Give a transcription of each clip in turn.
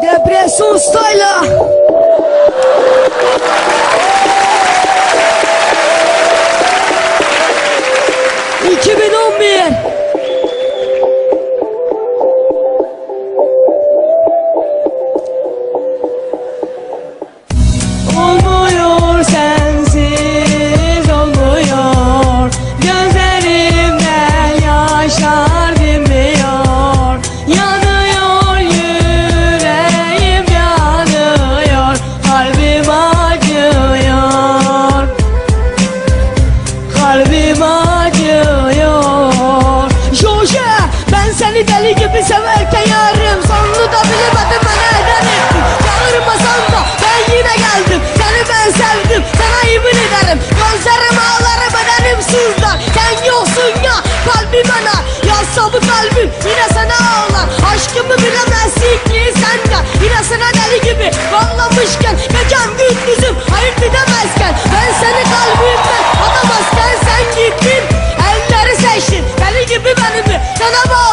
Depressão, sei lá. Acıyor. Joje ben seni deli gibi severken yarım. Sonunu da bilemedim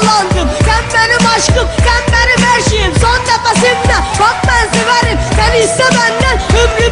sana bağlandım Sen benim aşkım sen benim her şeyim Son nefesimde bak ben severim. Sen iste benden ömrümü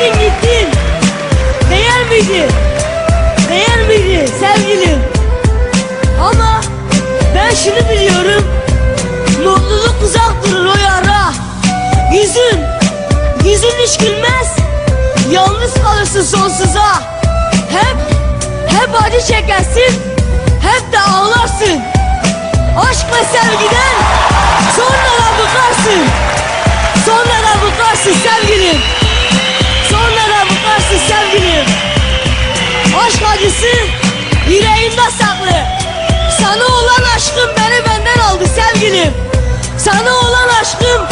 Çektin gittin Değer miydi? Değer miydi sevgilim? Ama ben şunu biliyorum. Mutluluk uzak durur o yara. Yüzün Yüzün hiç gülmez. Yalnız kalırsın sonsuza. Hep Hep acı çekersin. Hep de ağlarsın. Aşk ve sevgiden Sonra da bıkarsın acısı yüreğimde saklı Sana olan aşkım beni benden aldı sevgilim. Sana olan aşkım